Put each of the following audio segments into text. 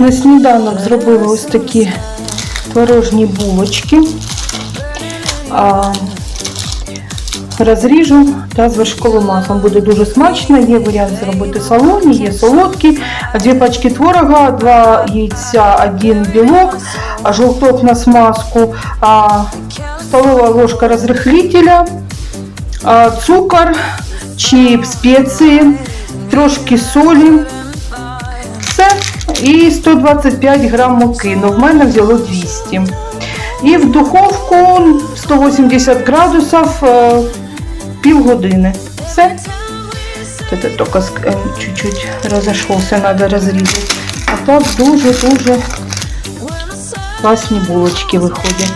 На сніданок зробила ось такі творожні булочки. А, розріжу та з вершковим маслом. Буде дуже смачно. Є варіант зробити солоні, є солодкі. Дві пачки творога, два яйця, один білок, а жовток на смазку, а, столова ложка розрихлителя, а, цукор, чіп, спеції, трошки солі. Все. І 125 грам муки. Ну, в мене взяло 200. І в духовку 180 градусів е, півгодини. Все. Это только ск- е, чуть-чуть розійшовся, треба розрізати. А так дуже-дуже класні булочки виходять.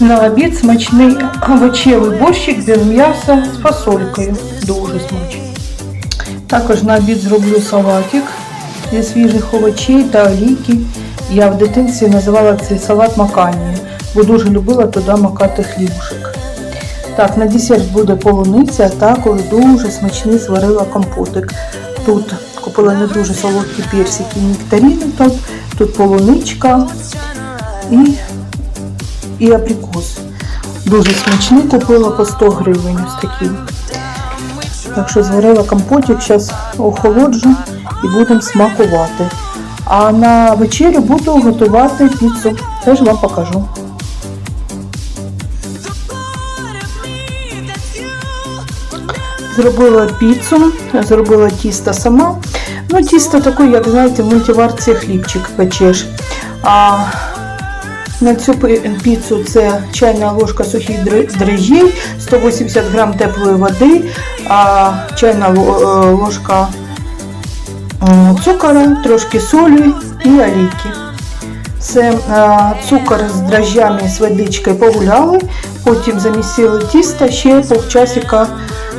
На обід смачний овочевий борщик без м'яса з фасолькою. Дуже смачний. Також на обід зроблю салатик зі свіжих овочей та олійки. Я в дитинстві називала цей салат маканією, бо дуже любила туди макати хлібушек. Так, на десерт буде полуниця, також дуже смачний зварила компотик. Тут купила не дуже солодкі персики, нектарини тут, тут полуничка і, і абрикос. Дуже смачний, купила по 100 гривень ось такі. Так що зварила компотик, зараз охолоджу і будемо смакувати. А на вечерю буду готувати піцу. Теж вам покажу. Зробила піцу, зробила тісто сама. Ну, тісто таке, як знаєте, в мультиварці хлібчик печеш. А на цю піцу це чайна ложка сухих др- 180 грам теплої води, чайна е, ложка м, цукора, трошки солі і олійки. Це е, цукор з дрожжами з водичкою погуляли, потім замісили тісто, ще полчасика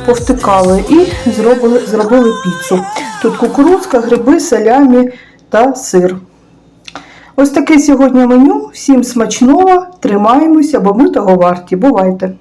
повтикали і зробили, зробили піцу. Тут кукурудзка, гриби, салямі та сир. Ось таке сьогодні меню. Всім смачного, тримаємося, бо ми того варті. Бувайте!